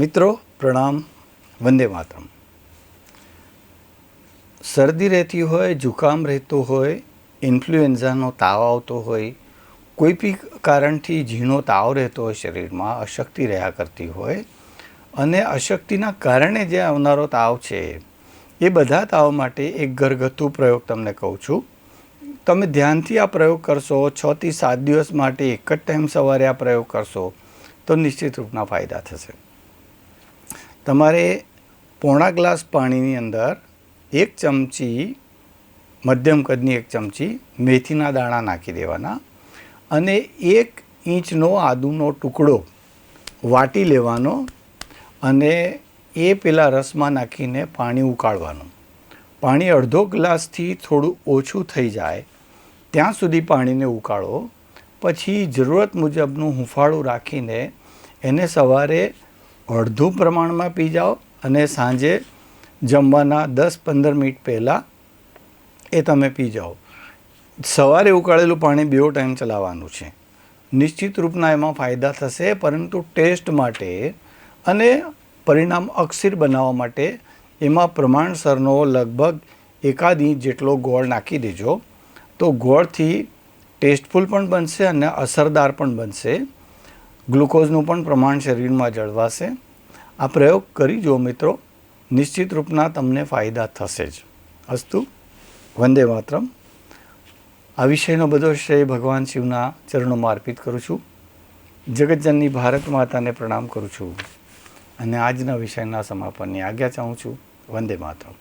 મિત્રો, પ્રણામ, વંદે માતરમ. શરદી રહેતી હોય, જુકામ રહેતો હોય, ઇન્ફ્લુએન્ઝાનો તાવ આવતો હોય, કોઈ બી કારણથી ઝીણો તાવ રહેતો હોય શરીરમાં, અશક્તિ રહ્યા કરતી હોય અને અશક્તિના કારણે જે આવનારો તાવ છે, એ બધા તાવ માટે એક ઘરગથ્થુ પ્રયોગ તમને કહું છું. તમે ધ્યાનથી આ પ્રયોગ કરશો છથી સાત દિવસ માટે એક જ ટાઈમ સવારે આ પ્રયોગ કરશો, તો નિશ્ચિત રૂપના ફાયદા થશે. તમારે પોણા ગ્લાસ પાણીની અંદર એક ચમચી મધ્યમ કદની એક ચમચી મેથીના દાણા નાખી દેવાના અને એક ઇંચનો આદુનો ટુકડો વાટી લેવાનો અને એ પેલા રસમાં નાખીને પાણી ઉકાળવાનું. પાણી અડધો ગ્લાસથી થોડું ઓછું થઈ જાય ત્યાં સુધી પાણીને ઉકાળો. પછી જરૂરત મુજબનું હુંફાળું રાખીને એને સવારે અડધું પ્રમાણમાં પી જાઓ અને સાંજે જમવાના દસ પંદર મિનિટ પહેલાં એ તમે પી જાઓ. સવારે ઉકાળેલું પાણી બે ટાઈમ ચલાવવાનું છે. નિશ્ચિત રૂપના એમાં ફાયદા થશે, પરંતુ ટેસ્ટ માટે અને પરિણામ અક્ષીર બનાવવા માટે એમાં પ્રમાણસરનો લગભગ એકાદ ઇંચ જેટલો ગોળ નાખી દેજો. તો ગોળથી ટેસ્ટફુલ પણ બનશે અને અસરદાર પણ બનશે. ગ્લુકોઝનું પણ પ્રમાણ શરીરમાં જળવાશે. આ પ્રયોગ કરી જુઓ મિત્રો. નિશ્ચિત રૂપના તમને ફાયદા થશે જ. અસ્તુ. વંદે માતરમ. આ વિષયનો બધો શ્રેય ભગવાન શિવના ચરણોમાં અર્પિત કરું છું. જગતજનની ભારત માતાને પ્રણામ કરું છું. અને આજના વિષયના સમાપનની આજ્ઞા ચાહું છું. વંદે માતરમ.